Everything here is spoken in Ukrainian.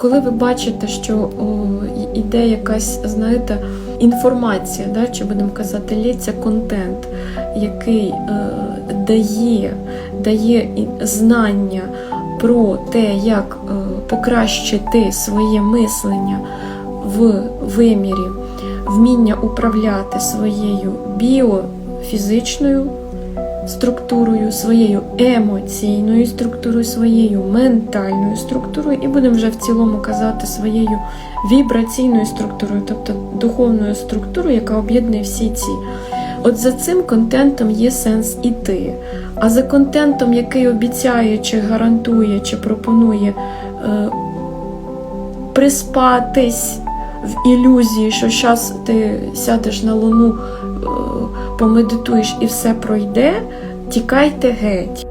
Коли ви бачите, що і- якась, знаєте, інформація, да, чи будемо казати, лється контент, який е, дає, дає знання про те, як е, покращити своє мислення в вимірі, вміння управляти своєю біофізичною структурою, своєю емоційною структурою, своєю ментальною структурою, і будемо вже в цілому казати своєю вібраційною структурою, тобто духовною структурою, яка об'єднує всі ці. От за цим контентом є сенс іти. А за контентом, який обіцяє, чи гарантує, чи пропонує е, приспатись в ілюзії, що зараз ти сядеш на луну, е, помедитуєш і все пройде, тікайте геть.